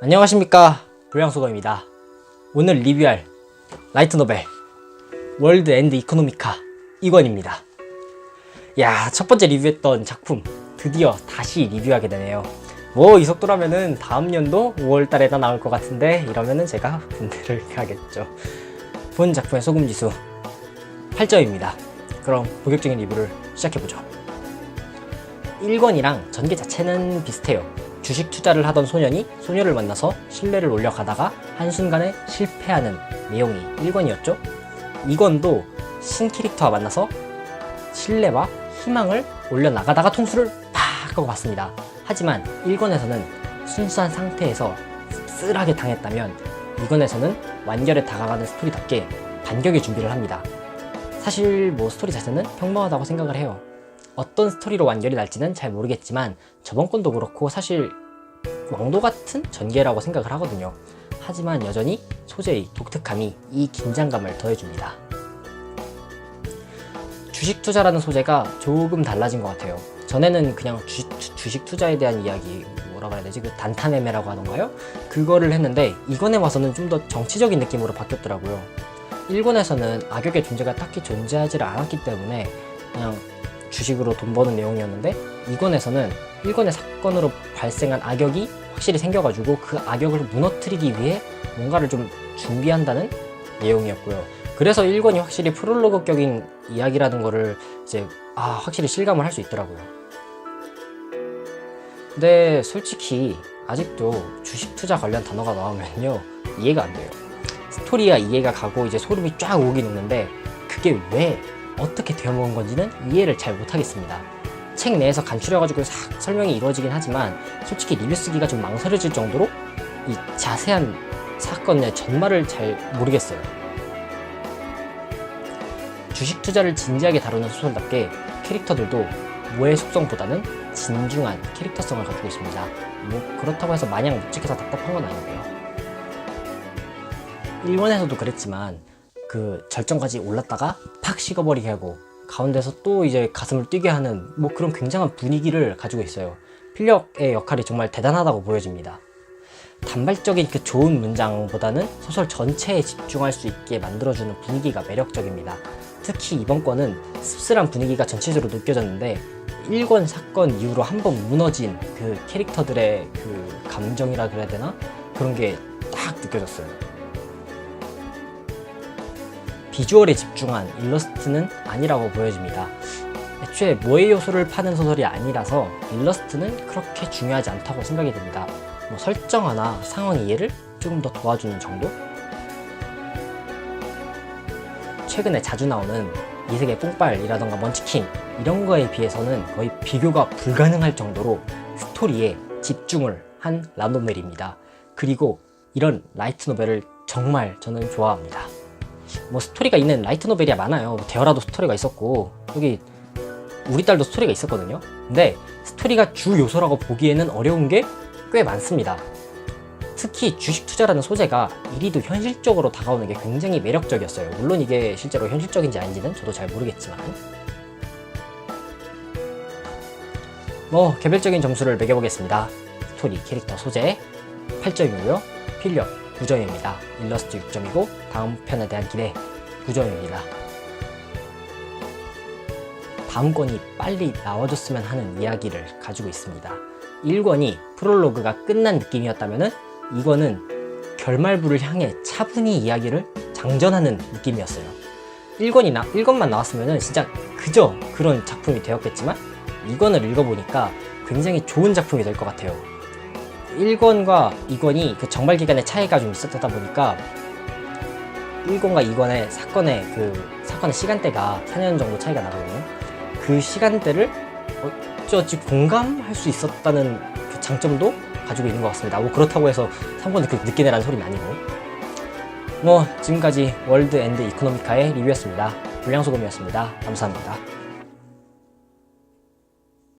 안녕하십니까. 불량소거입니다. 오늘 리뷰할 라이트 노벨 월드 앤드 이코노미카 2권입니다. 야 첫번째 리뷰했던 작품 드디어 다시 리뷰하게 되네요. 뭐 이 속도라면은 다음 연도 5월달에 다 나올 것 같은데 이러면은 제가 군대를 가겠죠. 본 작품의 소금지수 8점입니다. 그럼 본격적인 리뷰를 시작해보죠. 1권이랑 전개 자체는 비슷해요. 주식 투자를 하던 소년이 소녀를 만나서 신뢰를 올려가다가 한순간에 실패하는 내용이 1권이었죠. 2권도 신캐릭터와 만나서 신뢰와 희망을 올려나가다가 통수를 팍 하고 갔습니다. 하지만 1권에서는 순수한 상태에서 씁쓸하게 당했다면 2권에서는 완결에 다가가는 스토리답게 반격의 준비를 합니다. 사실 뭐 스토리 자체는 평범하다고 생각을 해요. 어떤 스토리로 완결이 날지는 잘 모르겠지만 저번 건도 그렇고 사실 왕도 같은 전개라고 생각을 하거든요. 하지만 여전히 소재의 독특함이 이 긴장감을 더해줍니다. 주식 투자라는 소재가 조금 달라진 것 같아요. 전에는 그냥 주, 식 투자에 대한 이야기 뭐라고 해야 되지? 그 단타 매매라고 하던가요? 그거를 했는데 이번에 와서는 좀 더 정치적인 느낌으로 바뀌었더라고요. 일본에서는 악역의 존재가 딱히 존재하지 않았기 때문에 그냥 주식으로 돈 버는 내용이었는데 이권에서는 1권의 사건으로 발생한 악역이 확실히 생겨가지고 그 악역을 무너뜨리기 위해 뭔가를 좀 준비한다는 내용이었고요. 그래서 1권이 확실히 프롤로그격인 이야기라는 거를 이제 아 확실히 실감을 할 수 있더라고요. 근데 솔직히 아직도 주식 투자 관련 단어가 나오면요 이해가 안 돼요. 스토리야 이해가 가고 이제 소름이 쫙 오긴 오는데 그게 왜 어떻게 되어먹은 건지는 이해를 잘 못하겠습니다. 책 내에서 간추려가지고 싹 설명이 이루어지긴 하지만 솔직히 리뷰 쓰기가 좀 망설여질 정도로 이 자세한 사건의 전말을 잘 모르겠어요. 주식 투자를 진지하게 다루는 소설답게 캐릭터들도 모의 속성보다는 진중한 캐릭터성을 가지고 있습니다. 뭐 그렇다고 해서 마냥 묵직해서 답답한 건 아니고요. 일본에서도 그랬지만 그 절정까지 올랐다가 팍 식어버리게 하고 가운데서 또 이제 가슴을 뛰게 하는 뭐 그런 굉장한 분위기를 가지고 있어요. 필력의 역할이 정말 대단하다고 보여집니다. 단발적인 그 좋은 문장보다는 소설 전체에 집중할 수 있게 만들어주는 분위기가 매력적입니다. 특히 이번 건은 씁쓸한 분위기가 전체적으로 느껴졌는데 1권 사건 이후로 한 번 무너진 그 캐릭터들의 그 감정이라 그래야 되나? 그런 게 딱 느껴졌어요. 비주얼에 집중한 일러스트는 아니라고 보여집니다. 애초에 모의 요소를 파는 소설이 아니라서 일러스트는 그렇게 중요하지 않다고 생각이 듭니다. 뭐 설정 하나 상황 이해를 조금 더 도와주는 정도? 최근에 자주 나오는 이색의 뽕빨이라던가 먼치킨 이런 거에 비해서는 거의 비교가 불가능할 정도로 스토리에 집중을 한 라노멜입니다. 그리고 이런 라이트 노벨을 정말 저는 좋아합니다. 뭐 스토리가 있는 라이트 노벨이야 많아요. 뭐 대어라도 스토리가 있었고 여기 우리 딸도 스토리가 있었거든요. 근데 스토리가 주 요소라고 보기에는 어려운 게 꽤 많습니다. 특히 주식 투자라는 소재가 이리도 현실적으로 다가오는 게 굉장히 매력적이었어요. 물론 이게 실제로 현실적인지 아닌지는 저도 잘 모르겠지만. 뭐 개별적인 점수를 매겨보겠습니다. 스토리, 캐릭터, 소재 8점이고요. 필력 9점입니다. 일러스트 6점이고 다음 편에 대한 기대 9점입니다. 다음 권이 빨리 나와줬으면 하는 이야기를 가지고 있습니다. 1권이 프롤로그가 끝난 느낌이었다면 2권은 결말부를 향해 차분히 이야기를 장전하는 느낌이었어요. 1권이 나, 1권만 나왔으면 진짜 그저 그런 작품이 되었겠지만 2권을 읽어보니까 굉장히 좋은 작품이 될 것 같아요. 1권과 2권이 그 정발 기간의 차이가 좀 있었다 보니까 1권과 2권의 사건의 그 사건의 시간대가 4년 정도 차이가 나거든요. 그 시간대를 어쩌지 공감할 수 있었다는 그 장점도 가지고 있는 것 같습니다. 뭐 그렇다고 해서 3권을 그 늦게 내라는 소리는 아니고. 뭐 지금까지 월드 앤드 이코노미카의 리뷰였습니다. 불량소금이었습니다. 감사합니다.